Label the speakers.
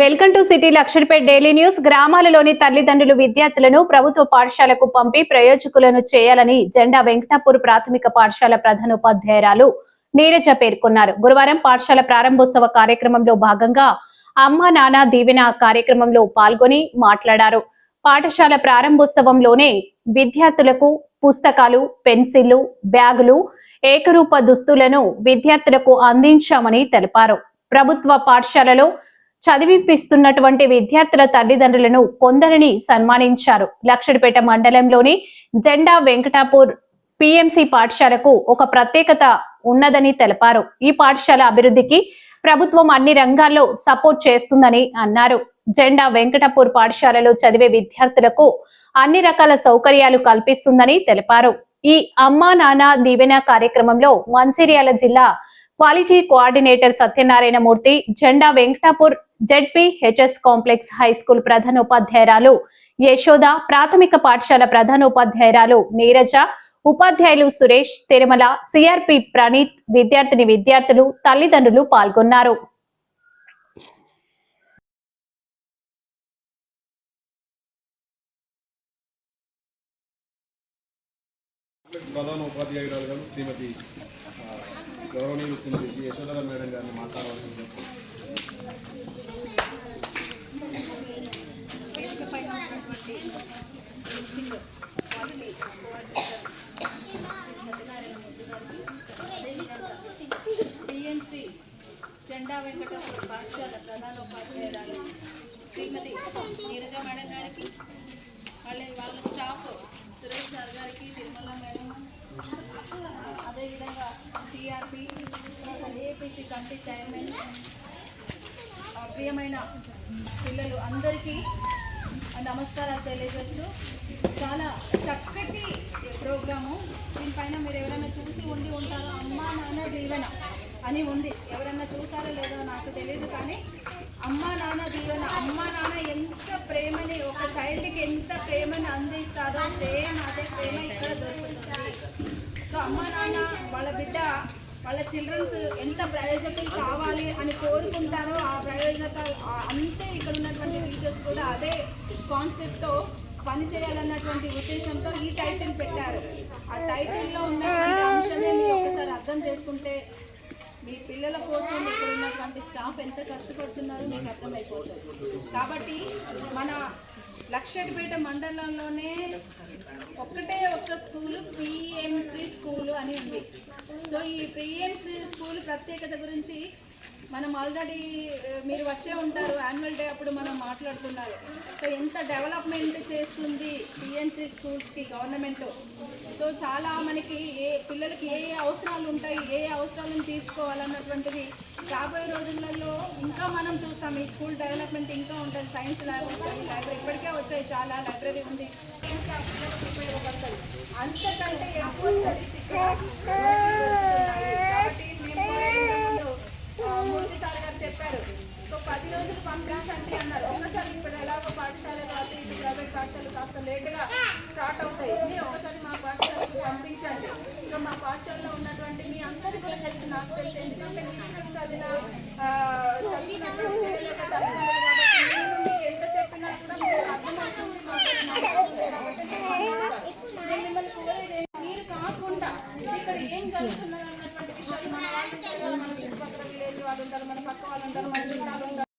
Speaker 1: Welcome to city Luxettipet daily news. గ్రామాలలోని తల్లిదండ్రులు విద్యార్థులను ప్రభుత్వ పాఠశాలకు పంపి ప్రయోజకులను చేయాలని జెండా వెంకటాపూర్ ప్రాథమిక పాఠశాల ప్రధానోపాధ్యాయురాలు నీరజ పేర్కొన్నారు. గురువారం పాఠశాల ప్రారంభోత్సవ కార్యక్రమంలో భాగంగా అమ్మ నాన్న దీవెన కార్యక్రమంలో పాల్గొని మాట్లాడారు. పాఠశాల ప్రారంభోత్సవంలోనే విద్యార్థులకు పుస్తకాలు పెన్సిళ్ళు బ్యాగులు ఏకరూప దుస్తులను విద్యార్థులకు అందించామని తెలిపారు. ప్రభుత్వ పాఠశాలలో చదివిపిస్తున్నటువంటి విద్యార్థుల తల్లిదండ్రులను కొందరిని సన్మానించారు. లక్షడిపేట మండలంలోని జెండా వెంకటాపూర్ పిఎంసి పాఠశాలకు ఒక ప్రత్యేకత ఉన్నదని తెలిపారు. ఈ పాఠశాల అభివృద్ధికి ప్రభుత్వం అన్ని రంగాల్లో సపోర్ట్ చేస్తుందని అన్నారు. జెండా వెంకటపూర్ పాఠశాలలో చదివే విద్యార్థులకు అన్ని రకాల సౌకర్యాలు కల్పిస్తుందని తెలిపారు. ఈ అమ్మా నాన్న దీవెన కార్యక్రమంలో మంచిర్యాల జిల్లా క్వాలిటీ కోఆర్డినేటర్ సత్యనారాయణ మూర్తి జెండా Venkatapur ZP HS complex high school ప్రధానోపాధ్యాయురాలు Yashoda ప్రాథమిక పాఠశాల ప్రధానోపాధ్యాయురాలు నీరజ ఉపాధ్యాయులు సురేష్ తిరుమల సిఆర్పి ప్రణీత్ విద్యార్థిని విద్యార్థులు తల్లిదండ్రులు పాల్గొన్నారు.
Speaker 2: ప్రధాన ఉపాధ్యాయురాలు గారు శ్రీమతి గౌరవనీయులు శ్రీమతి యశోదర మేడం గారిని మాట్లాడవలసింది
Speaker 3: వేదికపై శ్రీ సత్యనారాయణ అదేవిధంగా జెండా వెంకటేశ్వర పాఠశాల ప్రధానోపాధ్యాయురాలు శ్రీమతి నీరజ మేడం గారికి వాళ్ళ వాళ్ళ స్టాఫ్ సురేష్ సార్ గారికి తిరుమల మేడం అదేవిధంగా సిఆర్పి ఏపీసీ కమిటీ చైర్మన్ ప్రియమైన పిల్లలు అందరికీ నమస్కారాలు తెలియజేస్తూ చాలా చక్కటి ప్రోగ్రాము. దీనిపైన మీరు ఎవరైనా చూసి ఉండి ఉంటారో? అమ్మా నాన్న దీవెన అని ఉంది. ఎవరైనా చూసారో లేదో నాకు తెలియదు కానీ అమ్మా నాన్న దీవెన అమ్మా నాన్న ఎంత ప్రేమని ఒక చైల్డ్కి ఎంత ప్రేమని అందిస్తారో సేమ్ అదే ప్రేమ ఇక్కడ దొరుకుతుంది. సో అమ్మా నాన్న వాళ్ళ బిడ్డ వాళ్ళ చిల్డ్రన్స్ ఎంత ప్రయోజకులు కావాలి అని కోరుకుంటారో ఆ ప్రయోజక అంతే ఇక్కడ ఉన్నటువంటి టీచర్స్ కూడా అదే కాన్సెప్ట్తో పని చేయాలన్నటువంటి ఉద్దేశంతో ఈ టైటిల్ పెట్టారు. ఆ టైటిల్లో ఉన్నటువంటి అంశాన్ని ఒకసారి అర్థం చేసుకుంటే మీ పిల్లల కోసం ఇక్కడ ఉన్నటువంటి స్టాఫ్ ఎంత కష్టపడుతున్నారో మీకు అర్థమైపోతుంది. కాబట్టి మన లక్షపేట మండలంలోనే ఒక్కటే ఒక్క స్కూలు పిఎంసి స్కూలు అని ఉంది. సో ఈ పిఎంసి స్కూల్ ప్రత్యేకత గురించి మనం ఆల్రెడీ మీరు వచ్చే ఉంటారు యాన్యువల్ డే అప్పుడు మనం మాట్లాడుతున్నారు సో ఎంత డెవలప్మెంట్ చేస్తుంది పిఎంసి స్కూల్స్కి గవర్నమెంట్ సో చాలా మనకి ఏ పిల్లలకి ఏ ఏ అవసరాలు ఉంటాయి ఏ అవసరాలను తీర్చుకోవాలన్నటువంటిది రాబోయే రోజులలో ఇంకా మనం చూస్తాం. ఈ స్కూల్ డెవలప్మెంట్ ఇంకా ఉంటుంది. సైన్స్ ల్యాబ్ లైబ్రరీ ఇప్పటికే వచ్చాయి. చాలా లైబ్రరీ ఉంది. ఇంకా పిల్లలకు అంతకంటే ఎక్కువ స్టడీస్ ఇక్కడ పది రోజులు పంపించండి అన్నారు. ఒకసారి ఇప్పుడు ఎలాగో పాఠశాల కాబట్టి ఇటు ప్రైవేట్ పాఠశాలలు కాస్త లేట్గా స్టార్ట్ అవుతాయి. మీరు ఒకసారి మా పాఠశాలకు పంపించండి. సో మా పాఠశాలలో ఉన్నటువంటి మీ అందరి కూడా తెలిసి నాకు తెలిసి ఎందుకంటే మీరు చదివిన చదివినప్పుడు నేను ఎంత చెప్పినా కూడా మీరు అర్థమవుతుంది కాబట్టి మిమ్మల్ని పోయేది మీరు కాకుండా ఇక్కడ ఏం జరుగుతున్నారు అన్నటువంటి విషయాలు వాళ్ళు ఉంటారు మన పక్క వాళ్ళు ఉంటారు మన చుట్టాలు ఉంటారు.